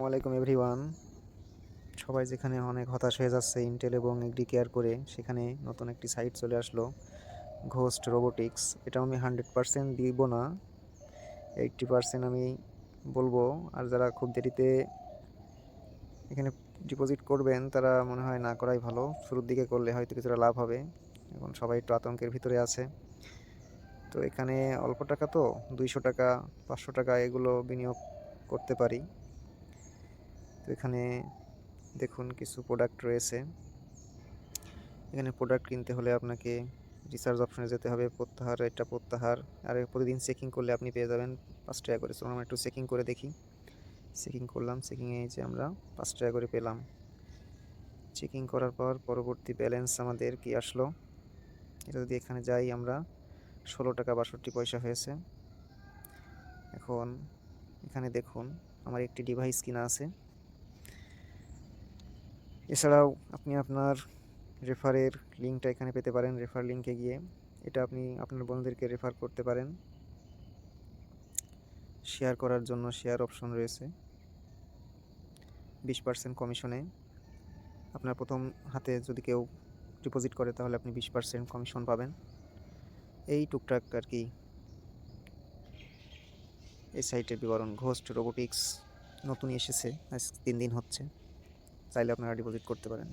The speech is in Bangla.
আসসালামাইকুম এভরিওয়ান সবাই যেখানে অনেক হতাশ হয়ে যাচ্ছে ইন্টেল এবং এগ্রি কেয়ার করে, সেখানে নতুন একটি সাইট চলে আসলো ঘোস্ট রোবোটিক্স এটা আমি হান্ড্রেড পারসেন্ট দিব না। এইটটি পারসেন্ট আমি বলব। আর যারা খুব দেরিতে এখানে ডিপোজিট করবেন, তারা মনে হয় না করাই ভালো। শুরুর দিকে করলে হয়তো কিছুটা লাভ হবে। এখন সবাই একটু আতঙ্কের ভিতরে আছে। তো এখানে অল্প টাকা তো, দুইশো টাকা, পাঁচশো টাকা এগুলো বিনিয়োগ করতে পারি। এখানে দেখুন কিছু প্রোডাক্ট রয়েছে। এখানে প্রোডাক্ট কিনতে হলে আপনাকে রিসার্চ অপশনে যেতে হবে, প্রত্যাহার এটা প্রত্যাহার। আর প্রতিদিন চেকিং করলে আপনি পেয়ে যাবেন পাঁচ টাকা করে। আমরা একটু চেকিং করে দেখি। চেকিং করলাম চেকিংয়ে যে আমরা পাঁচ টাকা করে পেলাম। চেকিং করার পর পরবর্তী ব্যালেন্স আমাদের কি আসলো? এটা যদি এখানে যাই আমরা, ষোলো টাকা বাষট্টি পয়সা হয়েছে। এখন এখানে দেখুন, আমার একটি ডিভাইস কিনা আছে। এছাড়াও আপনি আপনার রেফারের লিঙ্কটা এখানে পেতে পারেন, রেফার লিঙ্কে গিয়ে। এটা আপনি আপনার বন্ধুদেরকে রেফার করতে পারেন। শেয়ার করার জন্য শেয়ার অপশন রয়েছে। বিশ পার্সেন্ট কমিশনে। আপনার প্রথম হাতে যদি কেউ ডিপোজিট করে, তাহলে আপনি বিশ পার্সেন্ট কমিশন পাবেন। এই টুকটাক আর কি এই সাইটের বিবরণ। ঘোস্ট রোবোটিক্স নতুন এসেছে, আজ তিন দিন হচ্ছে। চাইলে আপনারা ডিপোজিট করতে পারেন।